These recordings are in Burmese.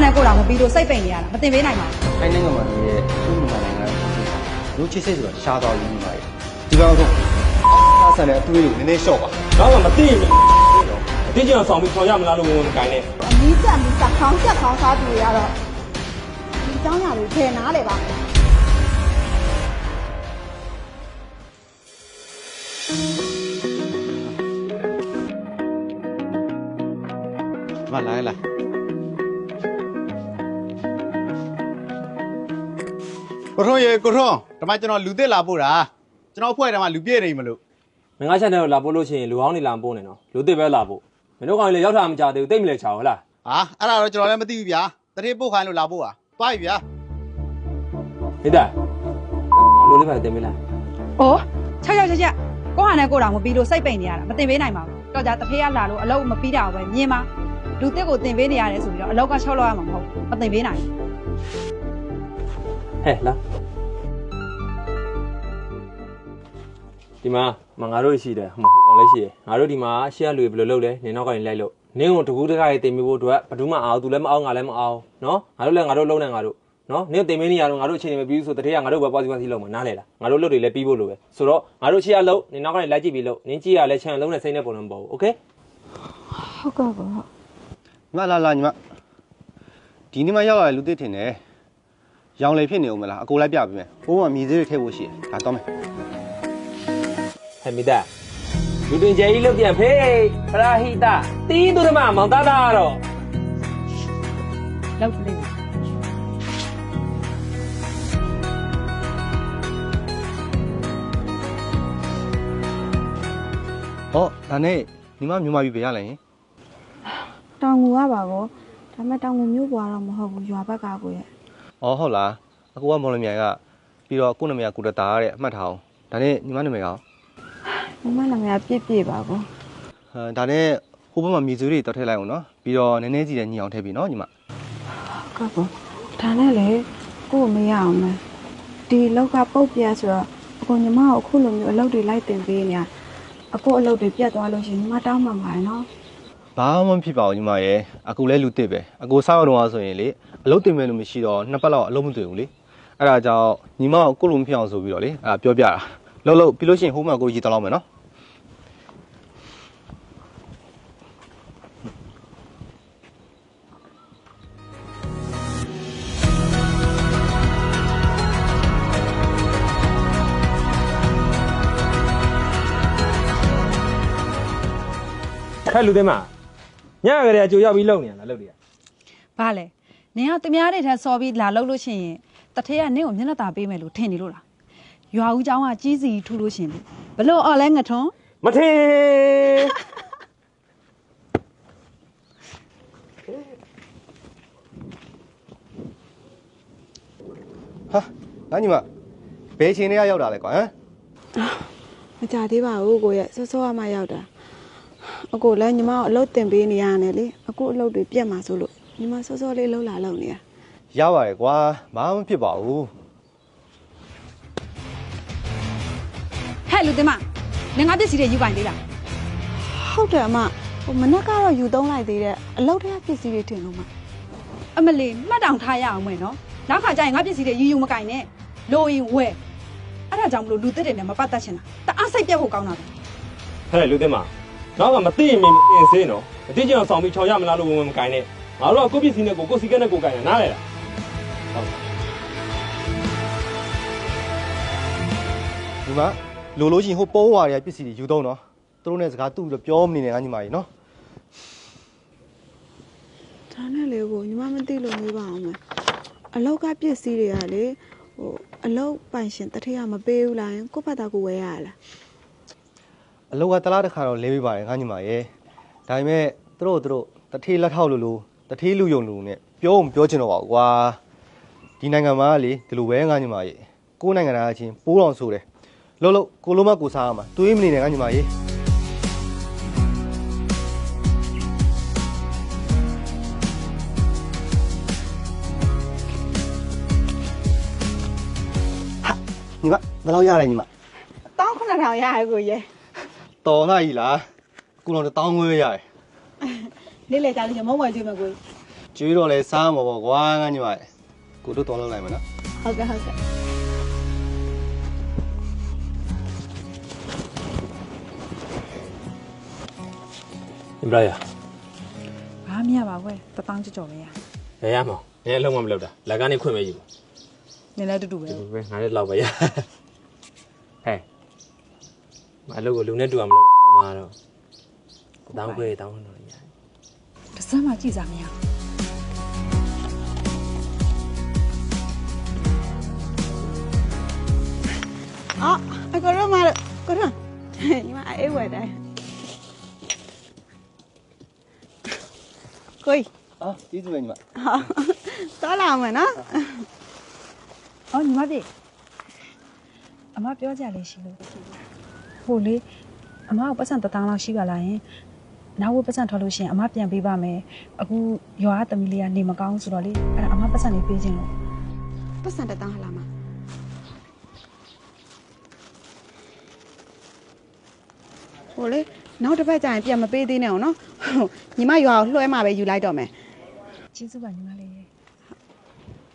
那个人的比如谁便宜了，不等买嘛。哎，那个嘛，你就是买那个，尤其是这个到一米八，就刚刚说，年都有那小吧，那个嘛，对的。毕竟上面厂家没拿到我们干的。你这你这扛下扛啥子呀？了，你讲下你钱拿来吧。来来。来 ကိုထုံးရေကိုထုံးဒီမှာကျွန်တော်လူသစ်လာပို့တာကျွန်တော်အဖွဲ့ထဲမှာလူပြည့်နေမလို့မင်းကချက်တဲ့ကိုလာပို့လို့ရှိရင်လူဟောင်းနေလာမပို့နဲ့နော်လူသစ်ပဲလာပို့မင်းတို့ကောင်လည်းရောက်တာမကြသေးဘူးတိတ်မလဲချောဟုတ်လားဟာအဲ့ဒါတော့ကျွန်တော်လည်းမသိဘူးဗျာတတိပို့ခိုင်းလို့လာပို့တာတွားပြီဗျာမိသားလူလေးပဲတင်မလား။အိုးချက်ချက်ချက်ချက်ကိုယ့်ဟာနဲ့ကိုယ်တော်မပြီးလို့စိတ်ပိန်နေရတာမတင်ပေးနိုင်ပါဘူး။တော့ကြတဖေးကလာလို့အလုပ်မပြီးတာကိုပဲမြင်ပါ။လူတစ်ကိုတင်ပေးနေရတယ်ဆိုပြီးတော့အလောက်က၆လောက်ရမှာမဟုတ်ဘူး။မတင်ပေးနိုင်ဘူး ဟဲ့လာဒီမှာမငါတို့ရှိတယ်ဟိုကောင်လည်းရှိတယ်ငါတို့ဒီမှာရှေ့ကလူဘယ်လိုလုပ်လဲနင်းနောက်ကနေလိုက်လို့နင်းကိုတကူးတကားရေးတင်ပေးဖို့အတွက်ဘယ်သူမှအောင်သူလည်းမအောင်ငါလည်းမအောင်နော်ငါတို့လည်းငါတို့လုံးနေငါတို့နော်နင်းတင်မင်းနေရတော့ငါတို့အချိန်မပြီးဘူးဆိုတတိယငါတို့ပဲပွားစီပွားစီလုံးမနားလေလားငါတို့လုပ်တွေလည်းပြီးဖို့လိုပဲဆိုတော့ငါတို့ရှေ့ကလုံးနင်းနောက်ကနေလိုက်ကြည့်ပြီးလို့နင်းကြည့်ရလဲချန်လုံးနဲ့စိတ်နဲ့ပုံနဲ့မပေါ်ဘူးโอเค ဟုတ်ကဲ့ပါ ညီမလာလာညီမဒီနေ့မှရောက်လာတဲ့လူသစ်ထင်တယ် ရောင်လေဖြစ်နေဦးမလားအကိုလိုက်ပြပေးမယ်ဘိုးကမြည်သေးတွေထည့်ဖို့ရှိတယ်ဒါတော့မယ်ဟဲ့မိသားလူတွင်ကျဲကြီးလုတ်ပြန်ဖေးပရာဟိတတီးသူဓမ္မမောင်သားသားတော့။လောက်ကလေးပဲဟောဒါနဲ့ညီမမြန်မာပြည်ပဲရလိုက်ရင်တောင်ငူကပါကောဒါပေမဲ့တောင်ငူမြို့ပေါ်တော့မဟုတ်ဘူးရွာဘက်ကကိုရဲ့ ဩဟုတ်လားအကိုကမော်လမြိုင်ကပြီးတော့ကိုနာမည်ကကိုတတာတဲ့အမှတ်ထားအောင်ဒါနဲ့ညီမနာမည်ကရောမမနာမည်ပြည့်ပြည့်ပါကောဟမ်ဒါနဲ့ဟိုဘက်မှာမြေစုတွေတော်ထည့်လိုက်အောင်နော်ပြီးတော့နည်းနည်းစီတဲ့ညီအောင်ထည့်ပြီနော်ညီမဟုတ်ကောဒါနဲ့လေကို့မရအောင်မယ်ဒီလောက်ကပုတ်ပြဆိုတော့အကိုညီမကိုအခုလိုမျိုးအလုပ်တွေလိုက်တင်ပေးနေရအကိုအလုပ်တွေပြတ်သွားလို့ရှိရင်ညီမတောင်းမှမှာနော် ဘာမှမဖြစ်ပါဘူးညီမရဲ့အကူလည်းလူတစ်ပဲအကူစောက်တော့ဆိုရင်လေအလုပ်တင်မဲ့လို့မရှိတော့နှစ်ပတ်လောက်အလုပ်မတွေ့ဘူးလေအဲ့ဒါကြောင့်ညီမကိုကိုလိုမဖြစ်အောင်ဆိုပြီးတော့လေအဲ့ဒါပြောပြတာလှုပ်လှုပ်ပြီးလို့ရှိရင်ဟိုမှာကိုရည်တောင်းလောက်မယ်နော်ဟဲ့လူသေးမ ညကလေးအကြိုရောက်ပြီးလုံနေရလားလုံနေရ ။ဘာလဲ။နင်ကသူများတွေထက်စော်ပြီးလာလုပ်လို့ရှိရင်တထေးကနင့်ကိုမျက်နှာသာပေးမယ်လို့ထင်နေလို့လား။ရွာဦးเจ้าကကြီးစီထူလို့ရှရင်လေဘလို့အော်လဲငထွန်း မထင် ဟာငါညီမဘယ်ချိန်တည်းရောက်တာလဲကွာဟမ် မကြသေးပါဘူးကိုရဲ့စောစောကမှရောက်တာ အကိုလည်းညီမကိုအလုပ်တင်ပေးနေရတယ်လေအကိုအလုပ်တွေပြတ်မှာဆိုလို့ညီမစောစောလေးလှုပ်လာလှုပ်နေရရပါတယ်ကွာဘာမှမဖြစ်ပါဘူး။ဟဲ့လူသမားနင်ငါပစ္စည်းတွေယူပိုင်သေးလားဟုတ်တယ်အမဟိုမနက်ကတော့ယူသုံးလိုက်သေးတယ်အလုပ်တွေကပစ္စည်းတွေထင်လို့မ။အမလီမှတ်တောင်ထားရအောင်မယ်နော်။နောက်ခါကျရင်ငါပစ္စည်းတွေယူယူမကင်နဲ့။လိုရင်ဝယ်။အဲ့ဒါကြောင့်မလို့လူသစ်တွေနဲ့မပတ်သက်ချင်တာ။တအားစိတ်ပြတ်ဖို့ကောင်းတာပဲဟဲ့လူသေးမ နောက်ကမသိရင်မင်းမတင်စေးနော်အတင်းကျပ်ဆောင်ပြီးခေါ်ရမလားလို့ဝင်ဝင်ကိုင်းနေငါတို့ကကိုပစ္စည်းနဲ့ကိုကိုစီကက်နဲ့ကိုကိုင်းနေနားလေလားညီမလိုလို့ရှိရင်ဟိုပုံးဝါတွေကပစ္စည်းတွေယူသုံးတော့သူတို့နဲ့စကားတူပြီးတော့ပြောမနေနဲ့ငါညီမကြီးနော်ဒါနဲ့လေကိုညီမမသိလို့မေးပါအောင်မယ်အလောက်ကပစ္စည်းတွေကလေဟိုအလောက်ပိုင်ရှင်တထရမပေးဘူးလားရင်ကိုယ့်ဘက်သားကိုဝယ်ရလား အလောကတလားတစ်ခါတော့လဲပေးပါတယ်ငါညီမရဲ့ဒါပေမဲ့သူတို့သူတို့တထေးလက်ထောက်လို့လို့တထေးလူယုံလူနဲ့ပြောမပြောချင်တော့ပါဘူးကွာဒီနိုင်ငံမှာကလေဒီလိုပဲငါညီမရဲ့ကိုယ်နိုင်ငံသားအချင်းပိုးတော်ဆိုတယ်လို့လို့ကိုလိုမကိုစားရမှာတွေးမနေနဲ့ငါညီမရဲ့ဟာညီမဘယ်လောက်ရလဲညီမတောင်း9000ရရကိုရဲ့ တော်လာကြီးလားကုလုံးတောင်းငွေရတယ်။လေးလေကြလို့ရှရင်မုံဝယ်ကြည့်မယ်ကိုကျွေးတော့လဲစားမှာပေါ့ကွာငါညီမရဲ့ကိုတို့တော်လောက်လိုက်မယ်နော်ဟုတ်ကဲ့ဟုတ်ကဲ့အင်ဘရာယာဘာမှမရပါဘူးတပေါင်းကြော်ကြော်ပဲရရရမောင်နည်းလုံးဝမလုပ်တာလက်ကနေခွင့်မယူနည်းလည်းတူတူပဲဘူးပဲငါလည်းလောက်ပဲရဟဲ့မ အလုပ်ကိုလူနဲ့တူအောင်မလုပ်တော့မှာတော့တောင်းခွေတောင်းတော့ရတစ်စမ်းမှကြည့်စားမရအော်အကိုရောမလို့ကိုရောညီမအေးဝဲတယ်ကိုကြီးအာကျေးဇူးပဲညီမဟာသွားလာမယ်နော်ဟောညီမပြေအမပြောကြလေးရှိလို့ ဟိုလေအမကပတ်စံတစ်တောင်းလောက်ရှိပါလားယင်နောက်ဝပတ်စံထွက်လို့ရှိရင်အမပြန်ပေးပါမယ်အခုရွာကသမီးလေးကနေမကောင်းဆိုတော့လေအဲ့ဒါအမပတ်စံလေးပေးခြင်းလို့ပတ်စံတက်တောင်းဟလာမဟိုလေနောက်တစ်ပတ်ကျရင်ပြန်မပေးသေးနဲ့အောင်နော်ဟုတ်ညီမရွာကိုလွှဲမှပဲယူလိုက်တော့မယ်ကျေးဇူးပါညီမလေးရေ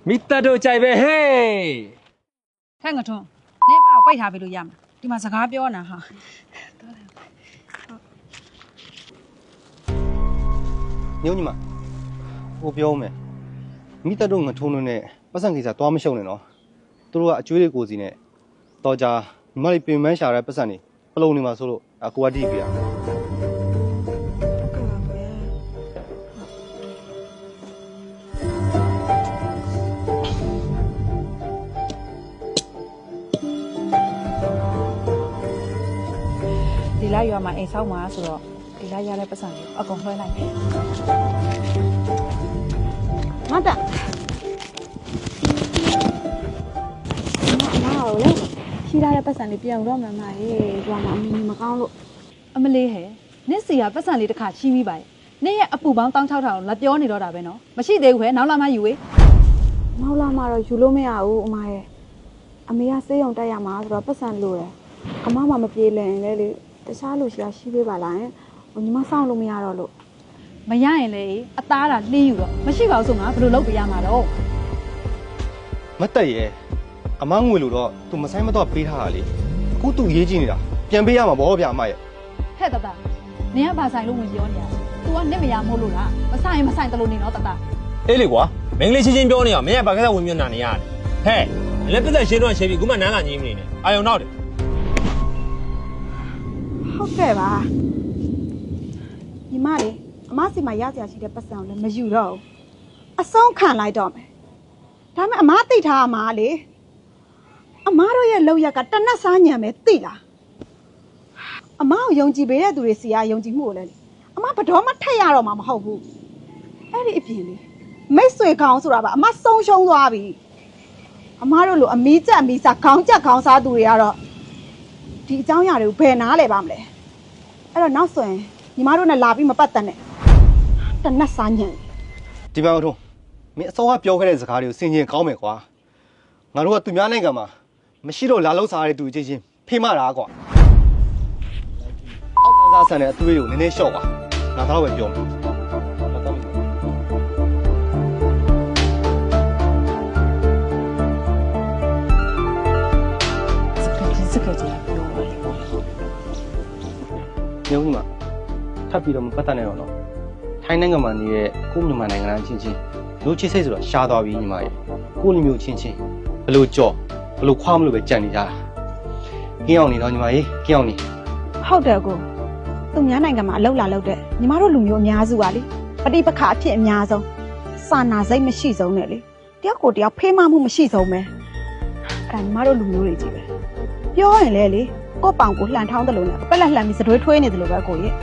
မိတတ်တို့ကြိုက်ပဲဟေးဟဲ့ငထွန်းနင်းပါကိုပိတ်ထားပေးလို့ရမှာ ဒီမှာစကားပြောနေတာဟာညုံညီမဟိုပြောမယ်မိသက်တို့ငထုံးလို့နဲ့ပတ်စံကိစ္စသွားမရှုံနဲ့နော်သူတို့ကအကျွေးတွေကိုစီနဲ့တော်ကြညီမလေးပြင်မန်းရှာတဲ့ပတ်စံနေပလုံနေမှာဆိုလို့အကူအတီးပြရ လာရွာမှာအိမ်ဆောက်မှာဆိုတော့ဒီလာရတဲ့ပတ်စံလေးအကုန်လွှဲလိုက်မယ်ငါတာမမရောလေရှိရတဲ့ပတ်စံလေးပြန်တော့မှမရေရွာမှာအမီမကောင်းလို့အမလေးဟဲ့နစ်စီကပတ်စံလေးတစ်ခါချီးမိပါရဲ့နင့်ရဲ့အပူပေါင်း16000လာပြောနေတော့တာပဲနော်မရှိသေးဘူးဟဲ့နောက်လာမှယူဝေးနောက်လာမှတော့ယူလို့မရဘူးအမရဲ့အမေကစေးရုံတက်ရမှာဆိုတော့ပတ်စံလိုတယ်အမမမပြေလည်ရင်လေလေ တခြားလူရှိရရှိပေးပါလားဟင်ဟိုညီမစောင့်လို့မရတော့လို့မရရင်လေအသားတာလှင်းယူတော့မရှိပါဘူးဆိုမှဘယ်လိုလုပ်ပြရမှာတော့မတက်ရဲ့အမငွေလို့တော့သူမဆိုင်မတော့ပေးထားတာလေအခုသူရေးကြည့်နေတာပြန်ပေးရမှာဗောဗျာအမရဲ့ဟဲ့တတနင်ကဘာဆိုင်လို့ဝင်ပြောနေရလဲ तू ကနစ်မရမို့လို့လားမဆိုင်ရင်မဆိုင်တလို့နေတော့တတအေးလေကွာမင်္ဂလိချင်းချင်းပြောနေအောင်မင်းကဘာကစားဝင်မျက်နှာနေရတယ်ဟဲ့လည်းပြဿနာရှင်းတော့ရှင်းပြီခုမှနန်းလာကြီးမနေနဲ့အာယုံတော့တယ် ဟုတ်ကဲ့ပါညီမလေးအမစီမှာရစရာရှိတဲ့ပတ်စံကိုလည်းမယူတော့ဘူးအဆုံးခံလိုက်တော့မယ်ဒါပေမဲ့အမသိထားအမလေအမတို့ရဲ့လောက်ရက်ကတနတ်စားညံပဲသိလားအမကိုယုံကြည်ပေးတဲ့သူတွေစီကယုံကြည်မှုကိုလည်းအမဘယ်တော့မှထက်ရတော့မှာမဟုတ်ဘူးအဲ့ဒီအပြင်လေမိတ်ဆွေခေါင်းဆိုတာပါအမဆုံးရှုံးသွားပြီအမတို့လိုအမီးချက်အမီးစားခေါင်းချက်ခေါင်းစားသူတွေကတော့ ဒီအကြောင်းအရာတွေကိုဘယ်နားလဲပါမလဲအဲ့တော့နောက်ဆိုရင်ညီမတို့နဲ့လာပြီးမပတ်သက်နဲ့တနတ်စားညံ့ဒီမှာတော့မင်းအစောကပြောခဲ့တဲ့စကားတွေကိုစင်ကျင်ကောင်းမယ်ကွာငါတို့ကသူများနိုင်ငံမှာမရှိတော့လာလောက်စားရတဲ့သူချင်းချင်းဖေးမတာကွာအောက်ကစားဆန်တဲ့အသွေးကိုနည်းနည်းလျှော့ပါငါတော့ပဲပြောမယ် ပ်ပြီးတော့မပတ်သက်နဲ့တော့နော်ထိုင်းနိုင်ငံမှာနေတဲ့ကိုမြန်မာနိုင်ငံသားချင်းချင်းလူချစ်စိတ်ဆိုတော့ရှားသွားပြီညီမရဲ့ကိုလူမျိုးချင်းချင်းဘလို့ကြော့ဘလို့ခွားမလို့ပဲကြံနေကြတာကင်းအောင်နေတော့ညီမရေကင်းအောင်နေဟုတ်တယ်ကိုသူများနိုင်ငံမှာအလောက်လာလောက်တဲ့ညီမတို့လူမျိုးအများစုပါလေပဋိပက္ခအဖြစ်အများဆုံးစာနာစိတ်မရှိဆုံးနဲ့လေတယောက်ကိုတယောက်ဖေးမမှုမရှိဆုံးပဲအဲ့ဒါညီမတို့လူမျိုးတွေကြီးပဲပြောရင်လေလေကိုယ့်ပောင်ကိုလှန်ထောင်းတယ်လို့နဲ့ပက်လက်လှန်ပြီးစတွေးထွေးနေတယ်လို့ပဲကိုကြီး